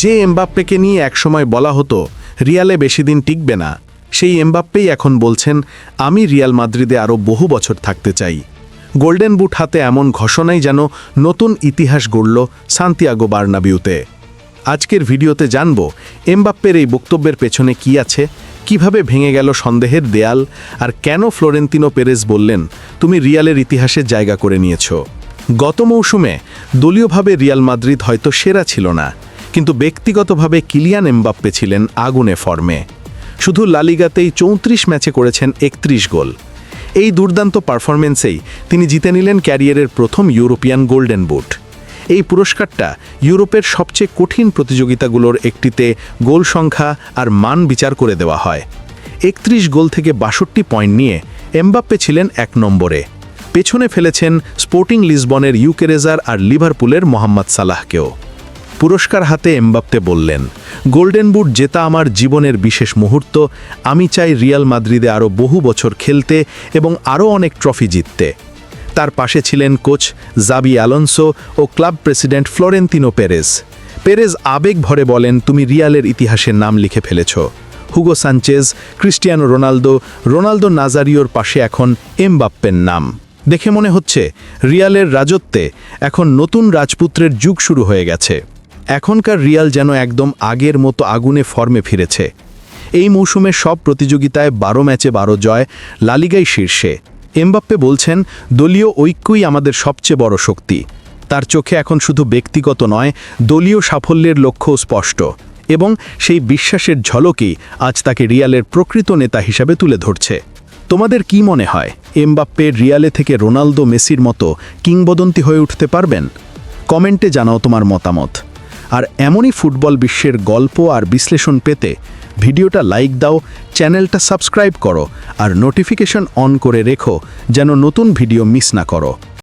যে এমবাপ্পেকে নিয়ে একসময় বলা হতো, রিয়ালে বেশি দিন টিকবে না সেই এমবাপ্পেই এখন বলছেন, আমি রিয়াল মাদ্রিদে আরও বহু বছর থাকতে চাই। গোল্ডেন বুট হাতে এমন ঘোষণাই যেন নতুন ইতিহাস গড়ল সান্তিয়াগো বার্নাবিউতে। আজকের ভিডিওতে জানব, এমবাপ্পের এই বক্তব্যের পেছনে কি আছে, কীভাবে ভেঙে গেল সন্দেহের দেয়াল, আর কেন ফ্লোরেন্তিনো পেরেজ বললেন, তুমি রিয়ালের ইতিহাসে জায়গা করে নিয়েছ। গত মৌসুমে দলীয়ভাবে রিয়াল মাদ্রিদ হয়তো সেরা ছিল না। কিন্তু ব্যক্তিগতভাবে কিলিয়ান এমবাপ্পে ছিলেন আগুনে ফর্মে। শুধু লালিগাতেই চৌত্রিশ ম্যাচে করেছেন একত্রিশ গোল। এই দুর্দান্ত পারফরমেন্সেই তিনি জিতে নিলেন ক্যারিয়ারের প্রথম ইউরোপিয়ান গোল্ডেন বুট। এই পুরস্কারটা ইউরোপের সবচেয়ে কঠিন প্রতিযোগিতাগুলোর একটিতে গোল সংখ্যা আর মান বিচার করে দেওয়া হয়। একত্রিশ গোল থেকে বাষট্টি পয়েন্ট নিয়ে এমবাপ্পে ছিলেন এক নম্বরে। পেছনে ফেলেছেন স্পোর্টিং লিসবনের ইউকেরেজার আর লিভারপুলের মোহাম্মদ সালাহকেও। পুরস্কার হাতে এমবাপ্পে বললেন, গোল্ডেন বুট জেতা আমার জীবনের বিশেষ মুহূর্ত, আমি চাই রিয়াল মাদ্রিদে আরও বহু বছর খেলতে এবং আরও অনেক ট্রফি জিততে। তার পাশে ছিলেন কোচ জাবি অ্যালন্সো ও club president Florentino Perez. Perez আবেগ ভরে বলেন, তুমি রিয়ালের ইতিহাসের নাম লিখে ফেলেছ। Hugo Sanchez, Cristiano Ronaldo Ronaldo নাজারিওর পাশে এখন এমবাপ্পের নাম। দেখে মনে হচ্ছে, রিয়ালের রাজত্বে এখন নতুন রাজপুত্রের যুগ শুরু হয়ে গেছে। এখনকার রিয়াল যেন একদম আগের মতো আগুনে ফর্মে ফিরেছে। এই মৌসুমে সব প্রতিযোগিতায় বারো ম্যাচে বারো জয়, লালিগাই শীর্ষে। এমবাপ্পে বলছেন, দলীয় ঐক্যই আমাদের সবচেয়ে বড় শক্তি। তার চোখে এখন শুধু ব্যক্তিগত নয়, দলীয় সাফল্যের লক্ষ্যও স্পষ্ট। এবং সেই বিশ্বাসের ঝলকেই আজ তাকে রিয়ালের প্রকৃত নেতা হিসাবে তুলে ধরছে। তোমাদের কি মনে হয়, এমবাপ্পে রিয়ালে থেকে রোনালদো, মেসির মতো কিংবদন্তি হয়ে উঠতে পারবেন? কমেন্টে জানাও তোমার মতামত। আর এমনই ফুটবল বিশ্বের গল্প আর বিশ্লেষণ পেতে ভিডিওটা লাইক দাও, চ্যানেলটা সাবস্ক্রাইব করো আর নোটিফিকেশন অন করে রেখো যেন নতুন ভিডিও মিস না করো।